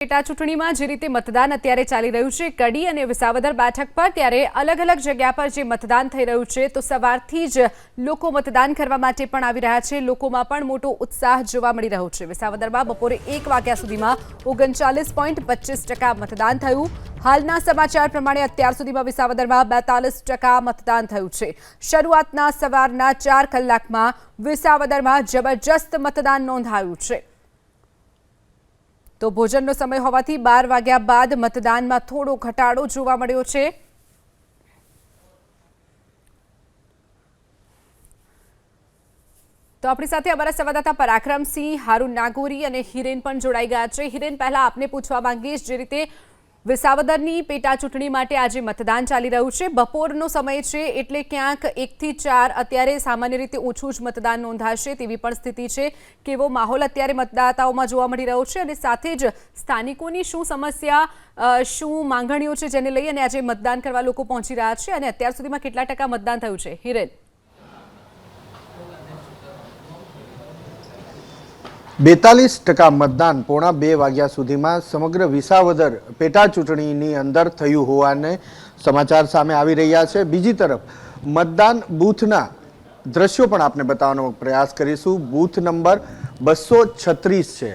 પેટા ચૂંટણીમાં જે રીતે મતદાન અત્યારે ચાલી રહ્યું છે, કડી અને વિસાવદર બેઠક પર ત્યારે અલગ અલગ જગ્યા પર જે મતદાન થઈ રહ્યું છે, તો સવારથી જ લોકો મતદાન કરવા માટે પણ આવી રહ્યા છે. લોકોમાં પણ મોટો ઉત્સાહ જોવા મળી રહ્યો છે. વિસાવદરમાં બપોરે એક વાગ્યા સુધીમાં ઓગણચાલીસ પોઈન્ટ પચીસ ટકા મતદાન થયું. હાલના સમાચાર પ્રમાણે અત્યાર સુધીમાં વિસાવદરમાં બેતાલીસ ટકા મતદાન થયું છે. શરૂઆતના સવારના ચાર કલાકમાં વિસાવદરમાં જબરજસ્ત મતદાન નોંધાયું છે. તો ભોજનનો સમય હોવાથી બાર વાગ્યા બાદ મતદાનમાં થોડો ઘટાડો જોવા મળ્યો છે. તો આપણી સાથે અમારા સંવાદદાતા પરાક્રમસિંહ, હારૂન નાગોરી અને હિરેન પણ જોડાઈ ગયા છે. હિરેન, પહેલા આપને પૂછવા માંગીશ જે રીતે વિસાવદરની પેટા ચૂંટણી માટે આજે મતદાન ચાલી રહ્યું છે. બપોરનો સમય છે એટલે ક્યાંક એકથી ચાર અત્યારે સામાન્ય રીતે ઓછું જ મતદાન નોંધાશે તેવી પણ સ્થિતિ છે. કેવો માહોલ અત્યારે મતદાતાઓમાં જોવા મળી રહ્યો છે અને સાથે જ સ્થાનિકોની શું સમસ્યા શું માંગણીઓ છે જેને લઈ અને આજે મતદાન કરવા લોકો પહોંચી રહ્યા છે અને અત્યાર સુધીમાં કેટલા ટકા મતદાન થયું છે? હિરેન. બેતાલીસ ટકા મતદાન પોણા બે વાગ્યા સુધીમાં સમગ્ર વિસાવદર પેટા ચૂંટણીની અંદર થયું હોવાને સમાચાર સામે આવી રહ્યા છે. બીજી તરફ, મતદાન બૂથના દ્રશ્યો પણ આપને બતાવવાનો પ્રયાસ કરીશું. બૂથ નંબર બસો છત્રીસ છે.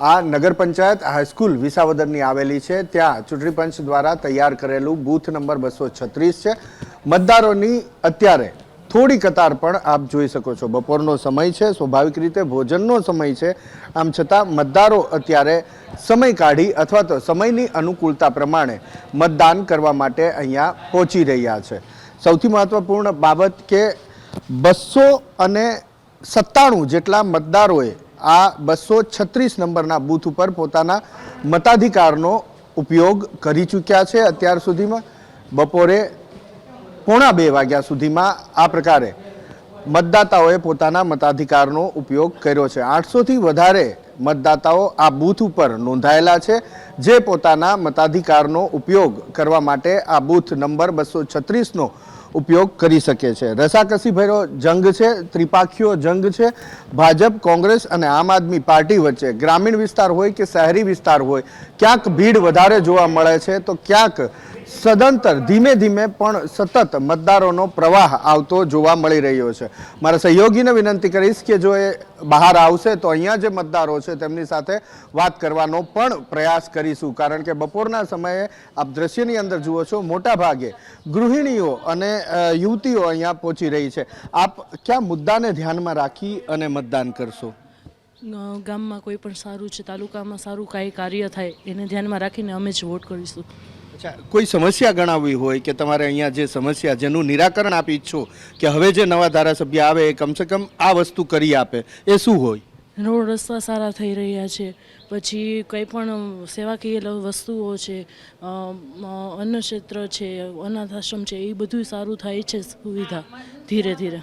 આ નગર પંચાયત હાઈસ્કૂલ વિસાવદરની આવેલી છે. ત્યાં ચૂંટણી પંચ દ્વારા તૈયાર કરેલું બૂથ નંબર બસો છત્રીસ છે. મતદારોની અત્યારે થોડી કતાર પણ આપ જોઈ શકો છો. બપોરનો સમય છે, સ્વાભાવિક રીતે ભોજનનો સમય છે. આમ છતાં મતદારો અત્યારે સમય કાઢી અથવા તો સમયની અનુકૂળતા પ્રમાણે મતદાન કરવા માટે અહીંયા પહોંચી રહ્યા છે. સૌથી મહત્વપૂર્ણ બાબત કે બસો અને સત્તાણું જેટલા મતદારોએ આ બસો છત્રીસ નંબરના બૂથ ઉપર પોતાના મતાધિકારનો ઉપયોગ કરી ચૂક્યા છે અત્યાર સુધીમાં. બપોરે પોણા બે વાગ્યા સુધીમાં આ પ્રકારે મતદાતાઓએ પોતાના મતાધિકારનો ઉપયોગ કર્યો છે. આઠસોથી વધારે મતદાતાઓ આ બૂથ ઉપર નોંધાયેલા છે, જે પોતાના મતાધિકારનો ઉપયોગ કરવા માટે આ બૂથ નંબર બસો છત્રીસનો ઉપયોગ કરી શકે છે. રસાકસી ભર્યો જંગ છે, ત્રિપાખીઓ જંગ છે, ભાજપ, કોંગ્રેસ અને આમ આદમી પાર્ટી વચ્ચે ગ્રામીણ વિસ્તાર હોય કે શહેરી વિસ્તાર હોય, ક્યાંક ભીડ વધારે જોવા મળે છે, તો ક્યાંક સદંતર ધીમે ધીમે પણ સતત મતદારોનો પ્રવાહ આવતો જોવા મળી રહ્યો છે. મારા સહયોગીને વિનંતી કરીશ કે જો એ બહાર આવશે તો અહીંયા જે મતદારો છે તેમની સાથે વાત કરવાનો પણ પ્રયાસ કરીશું. કારણ કે બપોરના સમયે આપ દ્રશ્યની અંદર જુઓ છો મોટા ભાગે ગૃહિણીઓ અને યુવતીઓ અહીંયા પહોંચી રહી છે. આપ કયા મુદ્દાને ધ્યાનમાં રાખી અને મતદાન કરશો? ગામમાં કોઈ પણ સારું છે, તાલુકામાં સારું કાંઈ કાર્ય થાય એને ધ્યાનમાં રાખીને અમે જ વોટ કરીશું. કોઈ સમસ્યા ગણાવવી હોય કે તમારે અહીંયા જે સમસ્યા, જેનું નિરાકરણ આપી ઈચ્છો કે હવે જે નવા ધારાસભ્ય આવે એ કમસે કમ આ વસ્તુ કરી આપે, એ શું હોય? રોડ રસ્તા સારા થઈ રહ્યા છે, પછી કંઈ પણ સેવાકીય વસ્તુઓ છે અન્ન ક્ષેત્ર છે અનાથ આશ્રમ છે, એ બધું સારું થાય છે સુવિધા ધીરે ધીરે.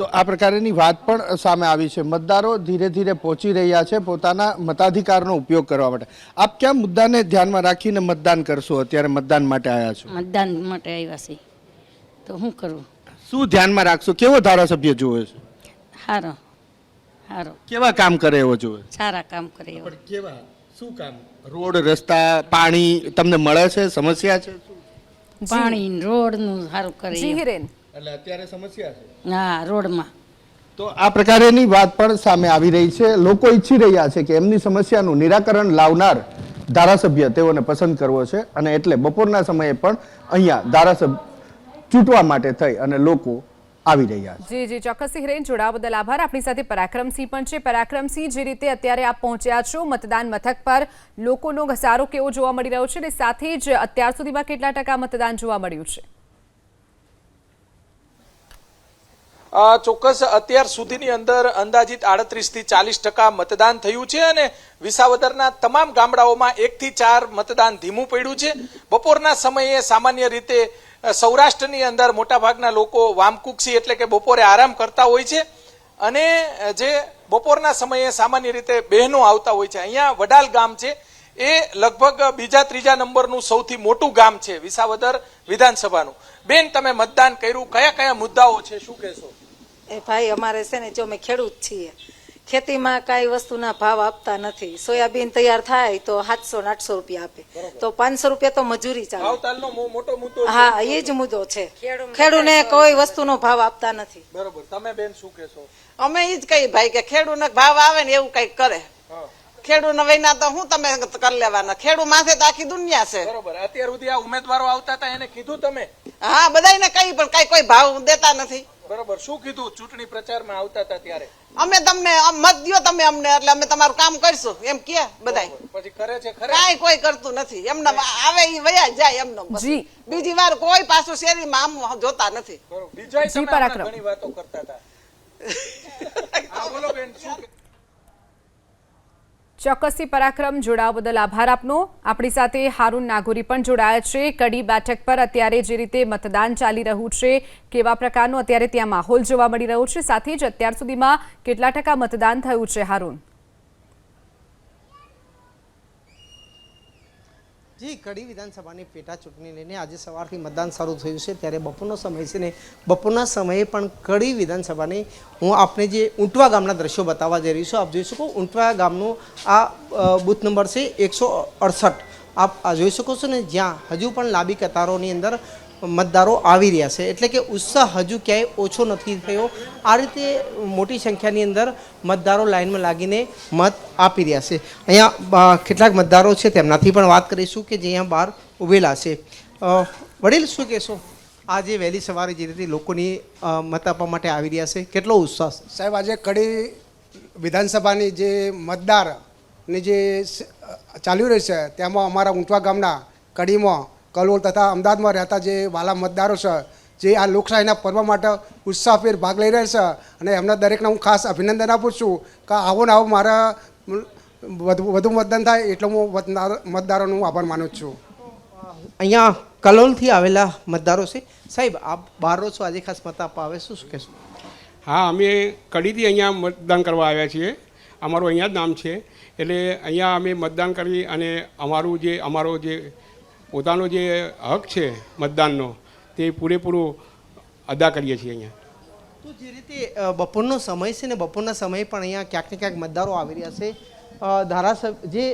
તો આ પ્રકારની વાત પણ સામે આવી છે. મતદારો ધીરે ધીરે પહોંચી રહ્યા છે પોતાના મતાધિકારનો ઉપયોગ કરવા માટે. આપ કયા મુદ્દાને ધ્યાનમાં રાખીને મતદાન કરશો? અત્યારે મતદાન માટે આવ્યા છો. મતદાન માટે આવ્યા છે. તો શું કરવું શું ધ્યાનમાં રાખશો? કેવો ધારાસભ્ય જોવે છે? સારો સારો કેવા કામ કરે એવો જોવે સારા કામ કરે એવો. કેવા? શું કામ? રોડ રસ્તા પાણી તમને મળે છે? સમસ્યા છે? પાણી રોડનું સારું કરે જી એવું. હિરેન એટલે અત્યારે સમસ્યા છે. હા રોડમાં. તો આ પ્રકારેની વાત પણ સામે આવી રહી છે. લોકો ઈચ્છી રહ્યા છે કે એમની સમસ્યાનું નિરાકરણ લાવનાર ધારાસભ્ય તેઓને પસંદ કરવો છે અને એટલે બપોરના સમયે પણ અહીંયા ધારાસભ્ય ચૂંટવા માટે થઈ અને લોકો આવી રહ્યા છે. જી જી ચોક્કસ હિરેન જોડાવા બદલ આભાર. આપણી સાથે પરાક્રમસિંહ પણ છે. પરાક્રમસિંહ જે રીતે અત્યારે આપ પહોંચ્યા છો મતદાન મથક પર લોકોનો ઘસારો કેવો જોવા મળી રહ્યો છે અને સાથે જ અત્યાર સુધીમાં કેટલા ટકા મતદાન જોવા મળ્યું છે? ચોક્કસ અત્યાર સુધીની અંદર અંદાજિત આડત્રીસથી ચાલીસ ટકા મતદાન થયું છે અને વિસાવદરના તમામ ગામડાઓમાં એક થી ચાર મતદાન ધીમું પડ્યું છે. બપોરના સમયે સામાન્ય રીતે સૌરાષ્ટ્રની અંદર મોટાભાગના લોકો વામકુક્ષી એટલે કે બપોરે આરામ કરતા હોય છે અને જે બપોરના સમયે સામાન્ય રીતે બહેનો આવતા હોય છે. અહીંયા વડાલ ગામ છે. એ લગભગ બીજા ત્રીજા નંબરનું સૌથી મોટું ગામ છે વિસાવદર વિધાનસભાનું. બેન, તમે મતદાન કર્યું? કયા કયા મુદ્દાઓ છે? શું કહેશો? એ ભાઈ અમારે છે ને જો અમે ખેડૂત છીએ ખેતીમાં કાંઈ વસ્તુના ભાવ આપતા નથી. સોયાબીન તૈયાર થાય તો સાતસો ને આઠસો રૂપિયા આપે. તો પાંચસો રૂપિયા તો મજૂરી ચાલે. મોટો મુદ્દો હા એ જ મુદ્દો છે. ખેડૂને કોઈ વસ્તુનો ભાવ આપતા નથી. બરોબર. તમે બેન શું કહેશો? અમે એ જ કહી ભાઈ કે ખેડૂને ભાવ આવે ને એવું કંઈક કરે. ખેડૂ ખેડૂને તો હું તમે કરી લેવાના? ખેડૂ માથે તો આખી દુનિયા છે. બરોબર. અત્યાર સુધી આ ઉમેદવારો આવતા હતા એને કીધું તમે? હા બધાને કહી પણ કઈ કોઈ ભાવ દેતા નથી. બરોબર. શું કીધું? ચૂંટણી પ્રચારમાં આવતા હતા ત્યારે? અમે તમને આમ મત દો તમે અમને એટલે અમે તમારું કામ કરશું. એમ કે બધાય. પછી કરે છે ખરે? કાંઈ કોઈ કરતું નથી. એમને આવે ઈ વયા જાય એમનો જી. બીજી વાર કોઈ પાછું શેરીમાં આમ જોતા નથી. બરોબર. બીજાય જી, તમે પરાક્રમ. હમણાં ઘણી વાતો કરતા હતા. હા, બોલો બેન શું કે- ચોક્કસથી પરાક્રમ. જોડાવા બદલ આભાર આપનો. આપણી સાથે હારૂન નાગોરી પણ જોડાયા છે. કડી બેઠક પર અત્યારે જે રીતે મતદાન ચાલી રહ્યું છે, કેવા પ્રકારનો અત્યારે ત્યાં માહોલ જોવા મળી રહ્યો છે, સાથે જ અત્યાર સુધીમાં કેટલા ટકા મતદાન થયું છે, હારૂન? જી કડી વિધાનસભાની પેટા ચૂંટણી લઈને આજે સવારથી મતદાન શરૂ થયું છે, ત્યારે બપોરનો સમય છે ને બપોરના સમયે પણ કડી વિધાનસભાની હું આપને જે ઊંટવા ગામના દ્રશ્યો બતાવવા જઈ રહી છું, આપ જોઈ શકો ઊંટવા ગામનું આ બૂથ નંબર છે એકસો અડસઠ. આપ જોઈ શકો છો ને જ્યાં હજુ પણ લાંબી કતારોની અંદર મતદારો આવી રહ્યા છે. એટલે કે ઉત્સાહ હજુ ક્યાંય ઓછો નથી થયો. આ રીતે મોટી સંખ્યાની અંદર મતદારો લાઇનમાં લાગીને મત આપી રહ્યા છે. અહીંયા કેટલાક મતદારો છે, તેમનાથી પણ વાત કરીશું કે જે અહીંયા બહાર ઊભેલા છે. વડીલ, શું કહેશો? આજે વહેલી સવારે જે રીતે લોકોની મત આપવા માટે આવી રહ્યા છે, કેટલો ઉત્સાહ સાહેબ, આજે કડી વિધાનસભાની જે મતદારની જે ચાલ્યું ચાલી રહી છે, તેમાં અમારા ઊંટવા ગામના કડીમાં કલોલ તથા અમદાવાદમાં રહેતા જે વાલા મતદારો છે જે આ લોકશાહીના પર્વ માટે ઉત્સાહભેર ભાગ લઈ રહ્યા છે અને એમના દરેકને હું ખાસ અભિનંદન આપું છું કે આવો ને આવો મારા વધુ વધુ મતદાન થાય એટલો હું મતદાર- મતદારોનો હું આભાર માનું છું. અહીંયા કલોલથી આવેલા મતદારો છે. સાહેબ આપ બહાર છો આજે ખાસ મત આપવા આવે શું શું કહેશો? હા અમે કડીથી અહીંયા મતદાન કરવા આવ્યા છીએ. અમારું અહીંયા જ નામ છે. એટલે અહીંયા અમે મતદાન કરી અને અમારું જે અમારો જે પોતાનો જે હક છે મતદાનનો, તે પૂરેપૂરું અદા કરીએ છીએ અહીંયા. તો જે રીતે બપોરનો સમય છે ને બપોરના સમયે પણ અહીંયા ક્યાંક ને ક્યાંક મતદારો આવી રહ્યા છે. ધારાસભ્ય જે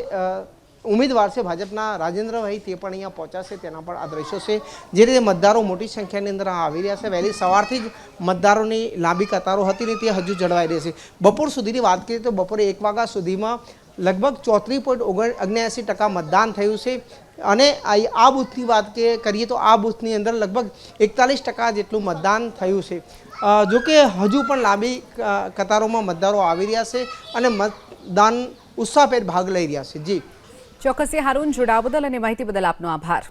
ઉમેદવાર છે ભાજપના રાજેન્દ્રભાઈ તે પણ અહીંયા પહોંચાશે તેના પણ આ દ્રશ્યો છે. જે રીતે મતદારો મોટી સંખ્યાની અંદર આવી રહ્યા છે, વહેલી સવારથી જ મતદારોની લાંબી કતારો હતી ને તે હજુ જળવાઈ રહી છે. બપોર સુધીની વાત કરીએ તો બપોરે એક વાગ્યા સુધીમાં લગભગ ચોત્રીસ પોઈન્ટ ઓગણ ટકા મતદાન થયું છે. અને આ બૂથની વાત કે કરીએ તો આ બૂથની અંદર લગભગ એકતાલીસ ટકા જેટલું મતદાન થયું છે. જો કે હજુ પણ લાંબી કતારોમાં મતદારો આવી રહ્યા છે અને મતદાન ઉત્સાહભેર ભાગ લઈ રહ્યા છે. જી. ચોક્કસથી હારૂન જોડાવા બદલ અને માહિતી બદલ આપનો આભાર.